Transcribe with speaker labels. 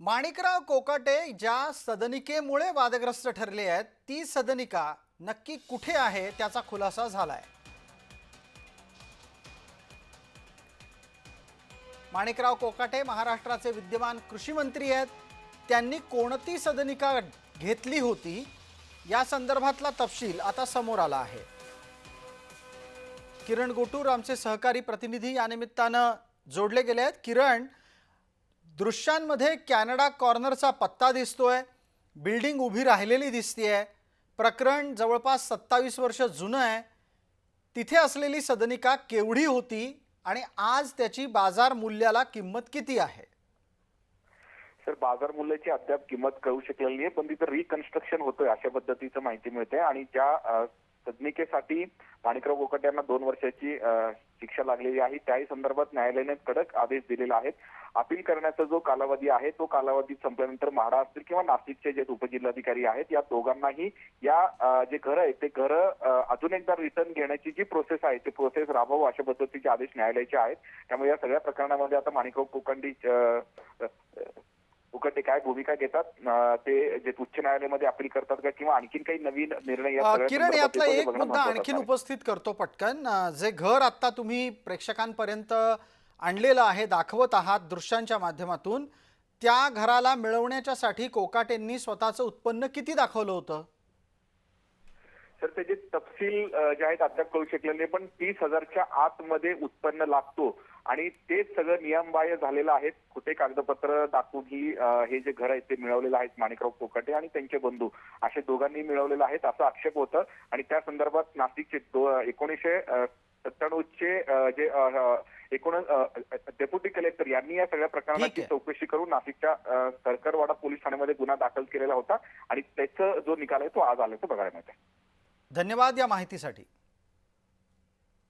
Speaker 1: माणिकराव कोकाटे ज्या सदनिकेमुळे वादग्रस्त ठरले आहेत ती सदनिका नक्की कुठे आहे त्याचा खुलासा झालाय. माणिकराव कोकाटे महाराष्ट्राचे विद्यमान कृषी मंत्री आहेत. त्यांनी कोणती सदनिका घेतली होती या संदर्भातला तपशील आता समोर आला आहे. किरण गोटूर आमचे सहकारी प्रतिनिधी या निमित्तानं जोडले गेले आहेत. किरण दृश्यांमध्ये कॅनडा कॉर्नरचा पत्ता दिसतोय. बिल्डिंग उभी राहिलेली दिसतीये. प्रकरण जवळपास सत्तावीस वर्ष जुनं आहे. तिथे असलेली सदनिका केवढी होती आणि आज त्याची बाजार मूल्याला किंमत किती आहे?
Speaker 2: सर बाजार मूल्याची अद्याप किंमत कळू शकलेली आहे पण तिथं रिकन्स्ट्रक्शन होतोय अशा पद्धतीचं माहिती मिळते आणि ज्या सदनिकेसाठी माणिकराव कोकट यांना दोन वर्षाची शिक्षा लागलेली आहे. त्याही संदर्भात न्यायालयाने कडक आदेश दिलेला आहे अपील करण्याचा जो कालावधी आहे तो कालावधी संपल्यानंतर म्हाडा असतील किंवा नाशिकचे जे उपजिल्हाधिकारी आहेत या दोघांनाही या जे घर आहे ते घर अजून एकदा रिटर्न घेण्याची जी प्रोसेस आहे ती प्रोसेस राबवू अशा पद्धतीचे आदेश न्यायालयाचे आहेत. त्यामुळे या सगळ्या प्रकरणामध्ये आता माणिकराव कोकंडी उकटे काय भूमिका घेतात ते जे उच्च न्यायालयामध्ये अपील करतात का किंवा आणखीन काही नवीन निर्णय
Speaker 1: किरण यातला एक मुद्दा आणखीन. उपस्थित करतो पटकन जे घर आत्ता तुम्ही प्रेक्षकांपर्यंत आणलेलं आहे दाखवत आहात दृश्यांच्या माध्यमातून त्या घराला मिळवण्याच्यासाठी कोकाटेंनी स्वतःचं उत्पन्न किती दाखवलं होतं
Speaker 2: सर त्याचे तपशील जे आहेत अद्याप कळू शकलेले नाही, पण तीस हजारच्या आतमध्ये उत्पन्न लागतो. आणि तेच सगळं नियमबाह्य झालेलं आहे. कुठे कागदपत्र दाखवून ही हे जे घर आहे ते मिळवलेलं आहे माणिकराव कोकाटे आणि त्यांचे बंधू. असे दोघांनी मिळवलेलं आहे असं आक्षेप होतं. आणि त्या संदर्भात नाशिकचे दो- एकोणीसशे सत्त्याण्णवचे जे एकूण डेप्युटी कलेक्टर यांनी या सगळ्या प्रकरणाची
Speaker 1: आहे.
Speaker 2: चौकशी करून नाशिकच्या सरकारवाडा पोलीस ठाण्यामध्ये गुन्हा दाखल केलेला होता. आणि त्याचा जो निकाल आहे तो आज आल्याचं बघायला मिळतं
Speaker 1: धन्यवाद या माहितीसाठी.